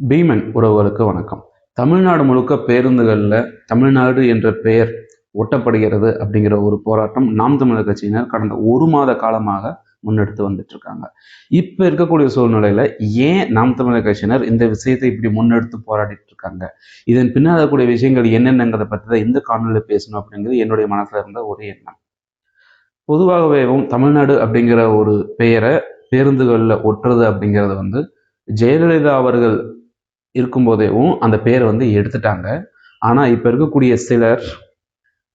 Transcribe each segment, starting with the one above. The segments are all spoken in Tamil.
பீமன் உறவுகளுக்கு வணக்கம். தமிழ்நாடு முழுக்க பேருந்துகளில் தமிழ்நாடு என்ற பெயர் ஒட்டப்படுகிறது அப்படிங்கிற ஒரு போராட்டம் நாம் தமிழர் கட்சியினர் கடந்த ஒரு மாத காலமாக முன்னெடுத்து வந்துட்டு இருக்காங்க இப்போ இருக்கக்கூடிய சூழ்நிலையில ஏன் நாம் தமிழர் கட்சியினர் இந்த விஷயத்தை இப்படி முன்னெடுத்து போராடிட்டு இருக்காங்க இதன் பின்னால் விஷயங்கள் என்னென்னங்கிறத பற்றி தான் இந்த காணொலியில் பேசணும் அப்படிங்கிறது என்னுடைய மனசுல இருந்த ஒரு எண்ணம். பொதுவாகவேவும் தமிழ்நாடு அப்படிங்கிற ஒரு பெயரை பேருந்துகளில் ஒட்டுறது அப்படிங்கிறது வந்து ஜெயலலிதா அவர்கள் இருக்கும்போதேவும் அந்த பேரை வந்து எடுத்துட்டாங்க. ஆனால் இப்போ இருக்கக்கூடிய சிலர்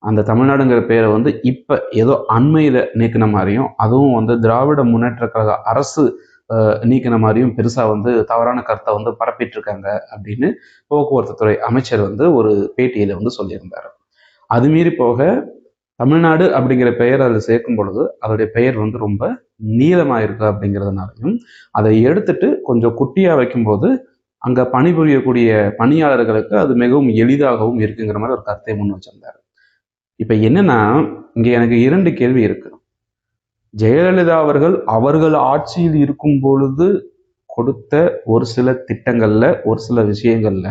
அந்த தமிழ்நாடுங்கிற பேரை வந்து இப்போ ஏதோ அண்மையில் நீக்கின மாதிரியும் அதுவும் வந்து திராவிட முன்னேற்ற கழக அரசு நீக்கின மாதிரியும் பெருசாக வந்து தவறான கருத்தை வந்து பரப்பிட்டு இருக்காங்க அப்படின்னு போக்குவரத்து துறை அமைச்சர் வந்து ஒரு பேட்டியில் வந்து சொல்லியிருந்தார். அது மீறி போக தமிழ்நாடு அப்படிங்கிற பெயர் அதில் சேர்க்கும் பொழுது அதோடைய பெயர் வந்து ரொம்ப நீளமாக இருக்கு அப்படிங்கிறதுனாலையும் அதை எடுத்துட்டு கொஞ்சம் குட்டியாக வைக்கும்போது அங்கே பணிபுரியக்கூடிய பணியாளர்களுக்கு அது மிகவும் எளிதாகவும் இருக்குங்கிற மாதிரி ஒரு கருத்தை முன் வச்சிருந்தார். இப்போ என்னன்னா இங்கே எனக்கு இரண்டு கேள்வி இருக்கு. ஜெயலலிதா அவர்கள் அவர்கள் ஆட்சியில் இருக்கும் பொழுது கொடுத்த ஒரு சில திட்டங்கள்ல ஒரு சில விஷயங்கள்ல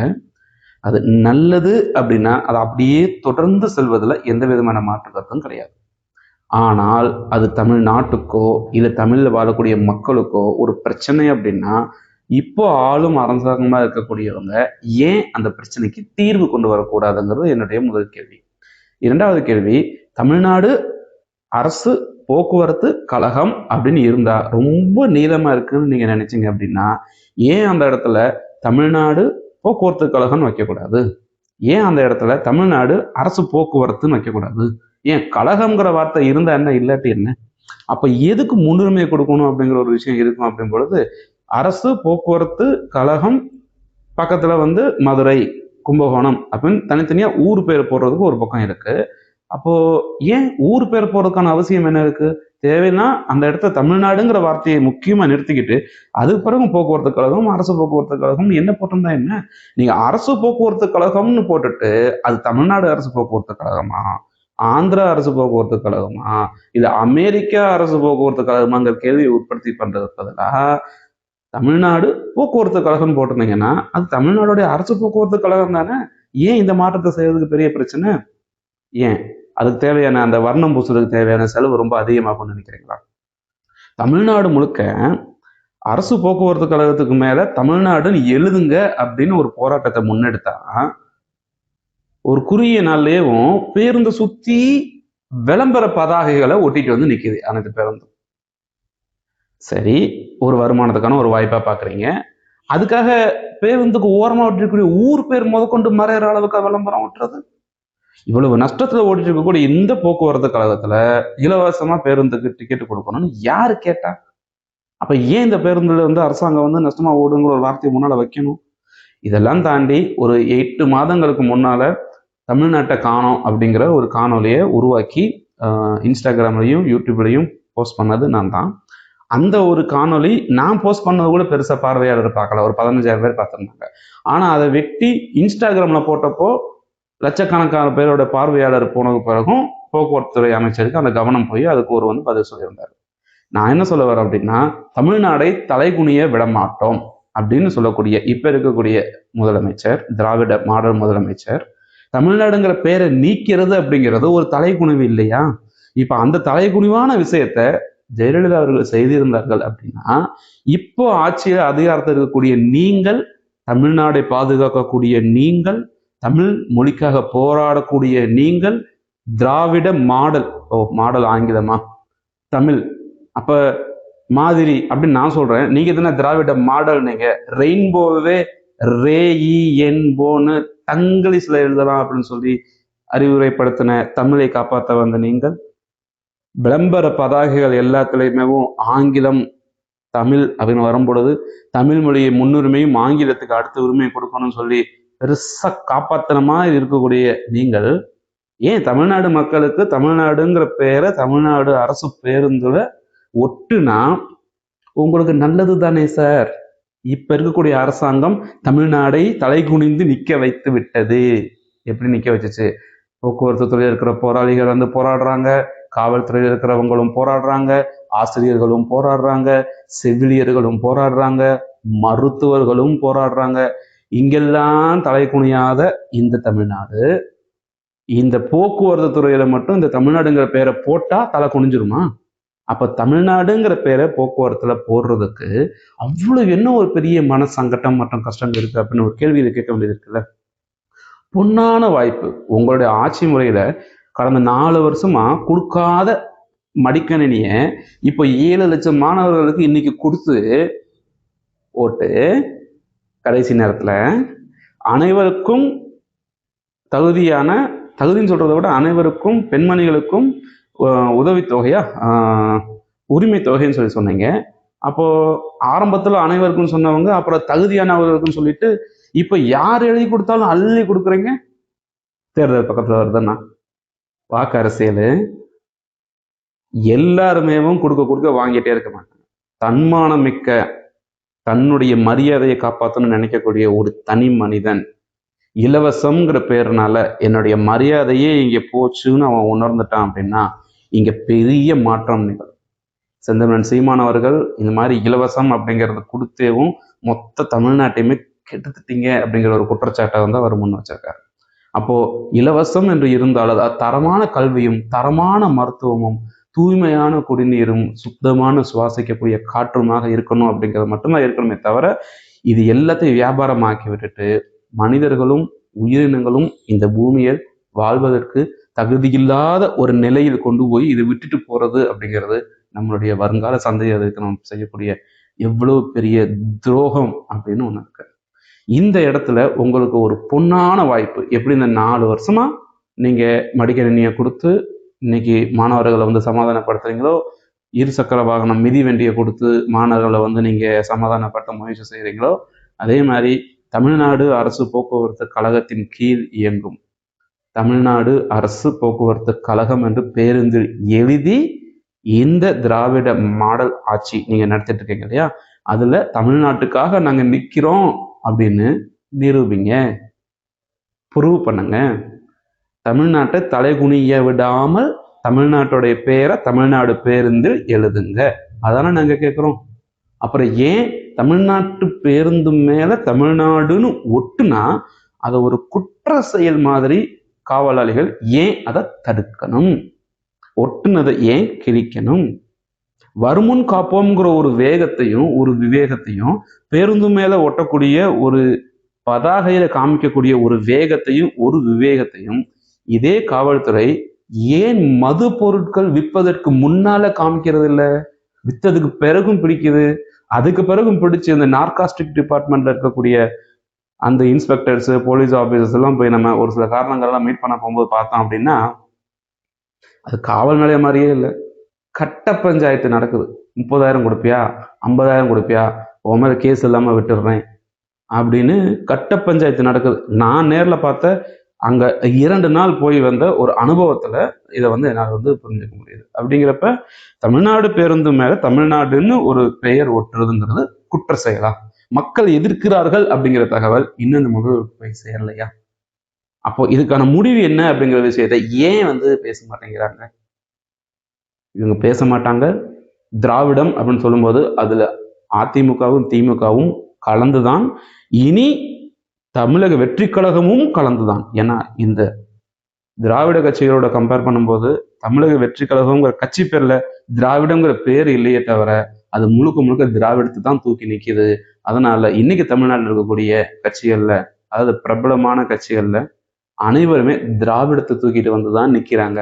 அது நல்லது அப்படின்னா அது அப்படியே தொடர்ந்து செல்வதில் எந்த விதமான மாற்று கருத்தும் கிடையாது. ஆனால் அது தமிழ்நாட்டுக்கோ இல்லை தமிழில் வாழக்கூடிய மக்களுக்கோ ஒரு பிரச்சனை அப்படின்னா இப்போ ஆளும் அரசாங்கமாக இருக்கக்கூடியவங்க ஏன் அந்த பிரச்சனைக்கு தீர்வு கொண்டு வரக்கூடாதுங்கிறது என்னுடைய முதல் கேள்வி. இரண்டாவது கேள்வி தமிழ்நாடு அரசு போக்குவரத்து கழகம் அப்படின்னு இருந்தா ரொம்ப நீளமா இருக்குன்னு நீங்க நினைச்சீங்க அப்படின்னா ஏன் அந்த இடத்துல தமிழ்நாடு போக்குவரத்து கழகம்னு வைக்கக்கூடாது? ஏன் அந்த இடத்துல தமிழ்நாடு அரசு போக்குவரத்துன்னு வைக்கக்கூடாது? ஏன் கழகம்ங்கிற வார்த்தை இருந்தா என்ன இல்லாட்டி என்ன? அப்ப எதுக்கு முன்னுரிமை கொடுக்கணும் அப்படிங்கிற ஒரு விஷயம் இருக்கும் அப்படின் பொழுது அரசு போக்குவரத்து கழகம் பக்கத்துல வந்து மதுரை கும்பகோணம் அப்படின்னு தனித்தனியா ஊர் பேர் போடுறதுக்கு ஒரு பக்கம் இருக்கு. அப்போ ஏன் ஊர் பேர் போடுறதுக்கான அவசியம் என்ன இருக்கு? தேவைன்னா அந்த இடத்த தமிழ்நாடுங்கிற வார்த்தையை முக்கியமா நிறுத்திக்கிட்டு அதுக்கு பிறகு போக்குவரத்து கழகம் அரசு போக்குவரத்து கழகம் என்ன போட்டிருந்தா என்ன? நீங்க அரசு போக்குவரத்து கழகம்னு போட்டுட்டு அது தமிழ்நாடு அரசு போக்குவரத்து கழகமா? ஆந்திரா அரசு போக்குவரத்து கழகமா? இல்ல அமெரிக்கா அரசு போக்குவரத்து கழகமாங்கிற கேள்வியை உற்பத்தி பண்றதுக்கு பதிலாக தமிழ்நாடு போக்குவரத்து கழகம் போட்டிருந்தீங்கன்னா அது தமிழ்நாடுடைய அரசு போக்குவரத்து கழகம் தானே? ஏன் இந்த மாற்றத்தை செய்யறதுக்கு பெரிய பிரச்சனை? ஏன்? அதுக்கு தேவையான அந்த வர்ணம் பூசுறதுக்கு தேவையான செலவு ரொம்ப அதிகமாகும்னு நினைக்கிறீங்களா? தமிழ்நாடு முழுக்க அரசு போக்குவரத்து கழகத்துக்கு மேல தமிழ்நாடுன்னு எழுதுங்க அப்படின்னு ஒரு போராட்டத்தை முன்னெடுத்தா ஒரு குறுகிய நாள்லயும் பேருந்தை சுத்தி விளம்பர பதாகைகளை ஒட்டிட்டு வந்து நிக்குது அனைத்து பேருந்தும் சரி ஒரு வருமானத்துக்கான ஒரு வாய்ப்பா பாக்குறீங்க. அதுக்காக பேருந்துக்கு ஓரமா ஒட்டிருக்கக்கூடிய ஊர் பேர் முதற்கொண்டு மறையிற அளவுக்கு விளம்பரம் ஓட்டுறது? இவ்வளவு நஷ்டத்துல ஓடிட்டு இருக்கக்கூடிய இந்த போக்குவரத்து கழகத்துல இலவசமா பேருந்துக்கு டிக்கெட் கொடுக்கணும்னு யாரு கேட்டா? அப்ப ஏன் இந்த பேருந்துல வந்து அரசாங்கம் வந்து நஷ்டமா ஓடுங்கிற ஒரு வார்த்தையை முன்னால வைக்கணும்? இதெல்லாம் தாண்டி ஒரு எட்டு மாதங்களுக்கு முன்னால தமிழ்நாட்டை காணோம் அப்படிங்கிற ஒரு காணொலியை உருவாக்கி ஆஹ், இன்ஸ்டாகிராம்லயும் யூடியூப்லயும் போஸ்ட் பண்ணது நான் தான் அந்த ஒரு காணொளி நான் போஸ்ட் பண்ணது கூட பெருசாக பார்வையாளர் பார்க்கல. ஒரு பதினஞ்சாயிரம் பேர் பார்த்துருந்தாங்க. ஆனால் அதை வெட்டி இன்ஸ்டாகிராமில் போட்டப்போ லட்சக்கணக்கான பேரோட பார்வையாளர் போனது பிறகும் போக்குவரத்து துறை அமைச்சருக்கு அந்த கவனம் போய் அதுக்கு ஒரு வந்து பதில் சொல்லியிருந்தார். நான் என்ன சொல்ல வரேன் அப்படின்னா தமிழ்நாடை தலைகுனிய விட மாட்டோம் அப்படின்னு சொல்லக்கூடிய இப்போ இருக்கக்கூடிய முதலமைச்சர் திராவிட மாடல் முதலமைச்சர் தமிழ்நாடுங்கிற பேரை நீக்கிறது அப்படிங்கிறது ஒரு தலைகுனிவு இல்லையா? இப்போ அந்த தலைகுனிவான விஷயத்த ஜெயலலிதா அவர்கள் செய்திருந்தார்கள் அப்படின்னா இப்போ ஆட்சியில் அதிகாரத்தில் இருக்கக்கூடிய நீங்கள் தமிழ்நாடை பாதுகாக்கக்கூடிய நீங்கள் தமிழ் மொழிக்காக போராடக்கூடிய நீங்கள் திராவிட மாடல் ஓ மாடல் ஆங்கிலமா? தமிழ். அப்ப மாதிரி அப்படின்னு நான் சொல்றேன். நீங்க தானே திராவிட மாடல் நீங்க ரெயின்போவே ரே இ என் போன்னு தங்கிலீஷ்ல எழுதலாம் அப்படின்னு சொல்லி அறிவுரைப்படுத்தின தமிழை காப்பாற்ற வந்த நீங்கள் விளம்பர பதாகைகள் எல்லாத்துலேயுமேவும் ஆங்கிலம் தமிழ் அப்படின்னு வரும்பொழுது தமிழ் மொழியை முன்னுரிமையும் ஆங்கிலத்துக்கு அடுத்த உரிமையை கொடுக்கணும்னு சொல்லி பெருசா காப்பாத்தின இருக்கக்கூடிய நீங்கள் ஏன் தமிழ்நாடு மக்களுக்கு தமிழ்நாடுங்கிற பேரை தமிழ்நாடு அரசு பேருந்துல ஒட்டுனா உங்களுக்கு நல்லது தானே சார்? இப்ப இருக்கக்கூடிய அரசாங்கம் தமிழ்நாடை தலைகுனிந்து நிக்க வைத்து விட்டது. எப்படி நிக்க வச்சுச்சு? போக்குவரத்து துறையில் இருக்கிற போராளிகள் வந்து போராடுறாங்க. காவல்துறையில் இருக்கிறவங்களும் போராடுறாங்க ஆசிரியர்களும் போராடுறாங்க செவிலியர்களும் போராடுறாங்க மருத்துவர்களும் போராடுறாங்க. இங்கெல்லாம் தலை குனியாத இந்த தமிழ்நாடு இந்த போக்குவரத்து துறையில மட்டும் இந்த தமிழ்நாடுங்கிற பேரை போட்டா தலை குனிஞ்சிருமா? அப்ப தமிழ்நாடுங்கிற பேரை போக்குவரத்துல போடுறதுக்கு அவ்வளவு என்ன ஒரு பெரிய மன சங்கடம் மற்றும் கஷ்டம் இருக்கு அப்படின்னு ஒரு கேள்வி கேட்க வேண்டியது இருக்குல்ல? பொன்னான வாய்ப்பு. உங்களுடைய ஆட்சி முறையில கடந்த நாலு வருஷமா கொடுக்காத மடிக்கணினியை இப்போ ஏழு லட்சம் மாணவர்களுக்கு இன்னைக்கு கொடுத்து ஓட்டு கடைசி நேரத்தில் அனைவருக்கும் தகுதியான தகுதின்னு சொல்றதை விட அனைவருக்கும் பெண்மணிகளுக்கும் உதவித்தொகையா உரிமை தொகைன்னு சொல்லி சொன்னீங்க. அப்போ ஆரம்பத்தில் அனைவருக்கும் சொன்னவங்க அப்புறம் தகுதியானவர்களுக்கும் சொல்லிட்டு இப்போ யார் எழுதி கொடுத்தாலும் அள்ளி கொடுக்குறீங்க? தேர்தல் பக்கத்தில் வருதுன்னா. வாக்கு அரசியல் எல்லாருமேவும் கொடுக்க கொடுக்க வாங்கிட்டே இருக்க மாட்டாங்க. தன்மானம் மிக்க தன்னுடைய மரியாதையை காப்பாற்றணும்னு நினைக்கக்கூடிய ஒரு தனி மனிதன் இலவசம்ங்கிற பேர்னால என்னுடைய மரியாதையே இங்க போச்சுன்னு அவன் உணர்ந்துட்டான் அப்படின்னா இங்க பெரிய மாற்றம் நிகழும். செந்தமிழன் சீமான் அவர்கள் இந்த மாதிரி இலவசம் அப்படிங்கறத கொடுத்தேவும் மொத்த தமிழ்நாட்டையுமே கெடுத்துட்டீங்க அப்படிங்கிற ஒரு குற்றச்சாட்டை வந்து அவர் முன் வச்சிருக்காரு. அப்போ இலவசம் என்று இருந்தால் அது தரமான கல்வியும் தரமான மருத்துவமும் தூய்மையான குடிநீரும் சுத்தமான சுவாசிக்கக்கூடிய காற்றுமாக இருக்கணும் அப்படிங்கிறது மட்டும்தான் இருக்கணுமே தவிர இது எல்லாத்தையும் வியாபாரமாக்கி விட்டுட்டு மனிதர்களும் உயிரினங்களும் இந்த பூமியில் வாழ்வதற்கு தகுதியில்லாத ஒரு நிலையில் கொண்டு போய் இதை விட்டுட்டு போறது அப்படிங்கிறது நம்மளுடைய வருங்கால சந்தேகத்துக்கு நம்ம செய்யக்கூடிய எவ்வளவு பெரிய துரோகம் அப்படின்னு ஒன்று இருக்கு. இந்த இடத்துல உங்களுக்கு ஒரு பொன்னான வாய்ப்பு. எப்படி இந்த நாலு வருஷமா நீங்க மடிக்கணினியை கொடுத்து இன்னைக்கு மாணவர்களை வந்து சமாதானப்படுத்துறீங்களோ இருசக்கர வாகனம் மிதிவண்டியை கொடுத்து மாணவர்களை வந்து நீங்க சமாதானப்படுத்த முயற்சி செய்கிறீங்களோ அதே மாதிரி தமிழ்நாடு அரசு போக்குவரத்து கழகத்தின் கீழ் இயங்கும். தமிழ்நாடு அரசு போக்குவரத்து கழகம் என்று பேருந்தில் எழுதி இந்த திராவிட மாடல் ஆட்சி நீங்க நடத்திட்டு இருக்கீங்க இல்லையா? அதுல தமிழ்நாட்டுக்காக நாங்க நிற்கிறோம் அப்படின்னு நிரூபிங்க. ப்ரூவ் பண்ணுங்க. தமிழ்நாட்டை தலைகுனிய விடாமல் தமிழ்நாட்டுடைய பேரை தமிழ்நாடு பேருந்தில் எழுதுங்க. அதானே நாங்கள் கேட்குறோம் அப்புறம் ஏன் தமிழ்நாட்டு பேருந்து மேலே தமிழ்நாடுன்னு ஒட்டுனா அதை ஒரு குற்ற செயல் மாதிரி காவலாளிகள் ஏன் அதை தடுக்கணும்? ஒட்டுனதை ஏன் கிழிக்கணும்? வருமுன் காப்போம்ங்கிற ஒரு வேகத்தையும் ஒரு விவேகத்தையும் பேருந்து மேல ஒட்டக்கூடிய ஒரு பதாகையில காமிக்கக்கூடிய ஒரு வேகத்தையும் ஒரு விவேகத்தையும் இதே காவல்துறை ஏன் மது பொருட்கள் விற்பதற்கு முன்னால காமிக்கிறது இல்ல வித்ததுக்கு பிறகும் பிடிக்குது. அதுக்கு பிறகும் பிடிச்சி இந்த நார்காஸ்டிக் டிபார்ட்மெண்ட்ல இருக்கக்கூடிய அந்த இன்ஸ்பெக்டர்ஸ் போலீஸ் ஆபீசர்ஸ் எல்லாம் போய் நம்ம ஒரு சில காரணங்கள்லாம் மீட் பண்ண போகும்போது பார்த்தோம் அப்படின்னா அது காவல் நிலையம் மாதிரியே இல்லை. கட்ட பஞ்சாயத்து நடக்குது. முப்பதாயிரம் கொடுப்பியா? ஐம்பதாயிரம் கொடுப்பியா? உன் மேலே கேஸ் இல்லாமல் விட்டுடுறேன். அப்படின்னு கட்ட பஞ்சாயத்து நடக்குது. நான் நேரில் பார்த்த அங்கே இரண்டு நாள் போய் வந்த ஒரு அனுபவத்தில் இதை வந்து என்னால் வந்து புரிஞ்சுக்க முடியுது. அப்படிங்கிறப்ப தமிழ்நாடு பேருந்து மேலே தமிழ்நாடுன்னு ஒரு பெயர் ஒட்டுறதுங்கிறது குற்ற செயலா? மக்கள் எதிர்க்கிறார்கள் அப்படிங்கிற தகவல் இன்னும் இந்த முதல்வருக்கு போய் சேரலையா? அப்போ இதுக்கான முடிவு என்ன அப்படிங்கிற விஷயத்தை ஏன் வந்து பேச மாட்டேங்கிறாங்க? இவங்க பேச மாட்டாங்க. திராவிடம் அப்படின்னு சொல்லும்போது அதில் அதிமுகவும் திமுகவும் கலந்துதான். இனி தமிழக வெற்றி கழகமும் கலந்துதான். ஏன்னா இந்த திராவிட கட்சிகளோட கம்பேர் பண்ணும்போது தமிழக வெற்றி கழகம்ங்கிற கட்சி பேர்ல திராவிடங்கிற பேர் இல்லையே தவிர அது முழுக்க முழுக்க திராவிடத்தை தான் தூக்கி நிற்கிது அதனால இன்னைக்கு தமிழ்நாட்டில் இருக்கக்கூடிய கட்சிகள்ல அதாவது பிரபலமான கட்சிகள்ல அனைவருமே திராவிடத்தை தூக்கிட்டு வந்து தான் நிற்கிறாங்க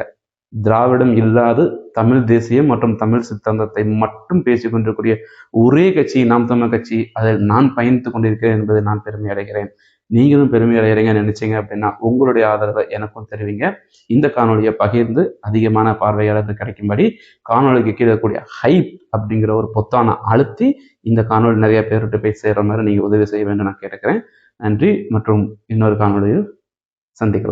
திராவிடம் இல்லாது தமிழ் தேசியம் மற்றும் தமிழ் சித்தாந்தத்தை மட்டும் பேசிக் கொண்டிருக்கக்கூடிய ஒரே கட்சி நாம் தமிழ் கட்சி அதில் நான் பயணித்துக் கொண்டிருக்கிறேன் என்பதை நான் பெருமை அடைகிறேன். நீங்களும் பெருமை அடைகிறீங்க நினைச்சீங்க அப்படின்னா உங்களுடைய ஆதரவை எனக்கும் தெரிவிங்க. இந்த காணொலியை பகிர்ந்து அதிகமான பார்வையாளர்கள் கிடைக்கும்படி காணொலிக்கு கீழே இருக்கக்கூடிய ஹைப் அப்படிங்கிற ஒரு பொத்தானை அழுத்தி இந்த காணொலி நிறைய பேர்கிட்ட போய் சேர்ற மாதிரி நீங்க உதவி செய்ய வேண்டும் நான் கேட்டுக்கிறேன். நன்றி. மற்றும் இன்னொரு காணொலியில் சந்திக்கலாம்.